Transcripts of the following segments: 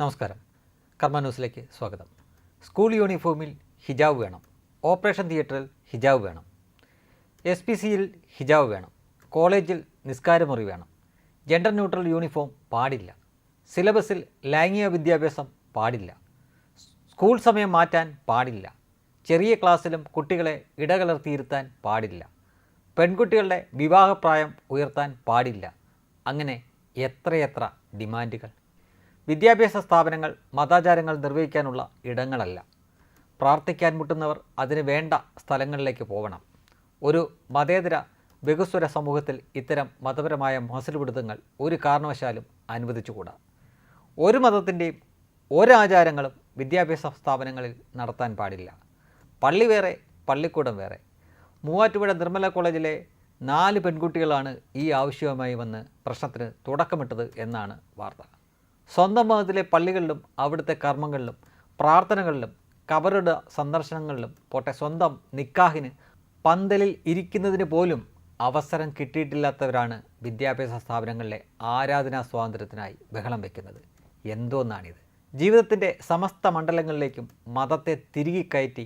നമസ്കാരം. കർമ്മ ന്യൂസിലേക്ക് സ്വാഗതം. സ്കൂൾ യൂണിഫോമിൽ ഹിജാബ് വേണം. ഓപ്പറേഷൻ തിയേറ്ററിൽ ഹിജാബ് വേണം. എസ് പി സിയിൽ ഹിജാബ് വേണം. കോളേജിൽ നിസ്കാരമുറി വേണം. ജെൻഡർ ന്യൂട്രൽ യൂണിഫോം പാടില്ല. സിലബസിൽ ലൈംഗിക വിദ്യാഭ്യാസം പാടില്ല. സ്കൂൾ സമയം മാറ്റാൻ പാടില്ല. ചെറിയ ക്ലാസ്സിലും കുട്ടികളെ ഇടകലർത്തിയിരുത്താൻ പാടില്ല. പെൺകുട്ടികളുടെ വിവാഹപ്രായം ഉയർത്താൻ പാടില്ല. അങ്ങനെ എത്രയെത്ര ഡിമാൻഡുകൾ? വിദ്യാഭ്യാസ സ്ഥാപനങ്ങൾ മതാചാരങ്ങൾ നിർവഹിക്കാനുള്ള ഇടങ്ങളല്ല. പ്രാർത്ഥിക്കാൻ മുട്ടുന്നവർ അതിന് വേണ്ട സ്ഥലങ്ങളിലേക്ക് പോകണം ഒരു മതേതര ബഹുസ്വര സമൂഹത്തിൽ ഇത്തരം മതപരമായ മോസലുപിടുത്തങ്ങൾ ഒരു കാരണവശാലും അനുവദിച്ചുകൂടാ. ഒരു മതത്തിന്റെയും ഒരാചാരങ്ങളും വിദ്യാഭ്യാസ സ്ഥാപനങ്ങളിൽ നടത്താൻ പാടില്ല. പള്ളി വേറെ പള്ളിക്കൂടം വേറെ. മൂവാറ്റുപുഴ നിർമ്മല കോളേജിലെ നാല് പെൺകുട്ടികളാണ് ഈ ആവശ്യവുമായി വന്ന് പ്രശ്നത്തിന് തുടക്കമിട്ടത് എന്നാണ് വാർത്ത. സ്വന്തം മതത്തിലെ പള്ളികളിലും അവിടുത്തെ കർമ്മങ്ങളിലും പ്രാർത്ഥനകളിലും കബറുടെ സന്ദർശനങ്ങളിലും പോട്ടെ സ്വന്തം നിക്കാഹിന് പന്തലിൽ ഇരിക്കുന്നതിന് പോലും അവസരം കിട്ടിയിട്ടില്ലാത്തവരാണ് വിദ്യാഭ്യാസ സ്ഥാപനങ്ങളിലെ ആരാധനാ സ്വാതന്ത്ര്യത്തിനായി ബഹളം വയ്ക്കുന്നത് എന്തോന്നാണിത്? ജീവിതത്തിന്റെ സമസ്ത മണ്ഡലങ്ങളിലേക്കും മതത്തെ തിരികെ കയറ്റി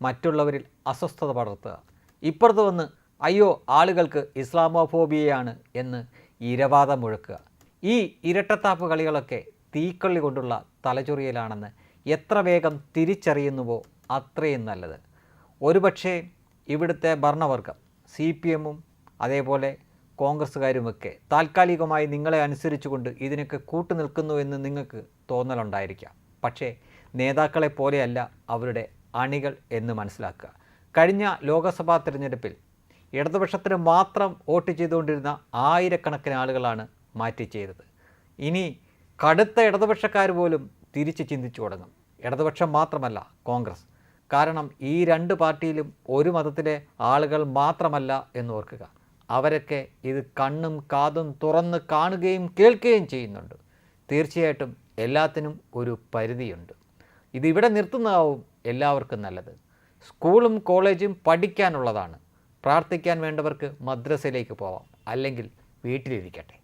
മറ്റുള്ളവരിൽ അസ്വസ്ഥത പടർത്തുക. ഇപ്പുറത്ത് വന്ന് അയ്യോ ആളുകൾക്ക് ഇസ്ലാമോഫോബിയയാണ് എന്ന് ഇരവാദം മുഴക്കുക. ഈ ഇരട്ടത്താപ്പ് കളികളൊക്കെ തീക്കള്ളി കൊണ്ടുള്ള തലചൊറിയലാണെന്ന് എത്ര വേഗം തിരിച്ചറിയുന്നുവോ അത്രയും നല്ലത്. ഒരുപക്ഷേ ഇവിടുത്തെ ഭരണവർഗം സി പി എമ്മും അതേപോലെ കോൺഗ്രസ്സുകാരുമൊക്കെ താൽക്കാലികമായി നിങ്ങളെ അനുസരിച്ചുകൊണ്ട് ഇതിനൊക്കെ കൂട്ടുനിൽക്കുന്നു എന്ന് നിങ്ങൾക്ക് തോന്നലുണ്ടായിരിക്കാം. പക്ഷേ നേതാക്കളെ പോലെയല്ല അവരുടെ അണികൾ എന്ന് മനസ്സിലാക്കുക. കഴിഞ്ഞ ലോക്സഭാ തിരഞ്ഞെടുപ്പിൽ ഇടതുപക്ഷത്തിന് മാത്രം വോട്ട് ചെയ്തുകൊണ്ടിരുന്ന ആയിരക്കണക്കിന് ആളുകളാണ് മാറ്റി ചെയ്തത്. ഇനി കടുത്ത ഇടതുപക്ഷക്കാർ പോലും തിരിച്ച് ചിന്തിച്ചു തുടങ്ങും. ഇടതുപക്ഷം മാത്രമല്ല കോൺഗ്രസ്. കാരണം ഈ രണ്ട് പാർട്ടിയിലും ഒരു മതത്തിലെ ആളുകൾ മാത്രമല്ല എന്ന് ഓർക്കുക. അവരൊക്കെ ഇത് കണ്ണും കാതും തുറന്ന് കാണുകയും കേൾക്കുകയും ചെയ്യുന്നുണ്ട്. തീർച്ചയായിട്ടും എല്ലാത്തിനും ഒരു പരിധിയുണ്ട്. ഇതിവിടെ നിർത്തുന്നതാവും എല്ലാവർക്കും നല്ലത്. സ്കൂളും കോളേജും പഠിക്കാനുള്ളതാണ്. പ്രാർത്ഥിക്കാൻ വേണ്ടവർക്ക് മദ്രസയിലേക്ക് പോവാം. അല്ലെങ്കിൽ വീട്ടിലിരിക്കട്ടെ.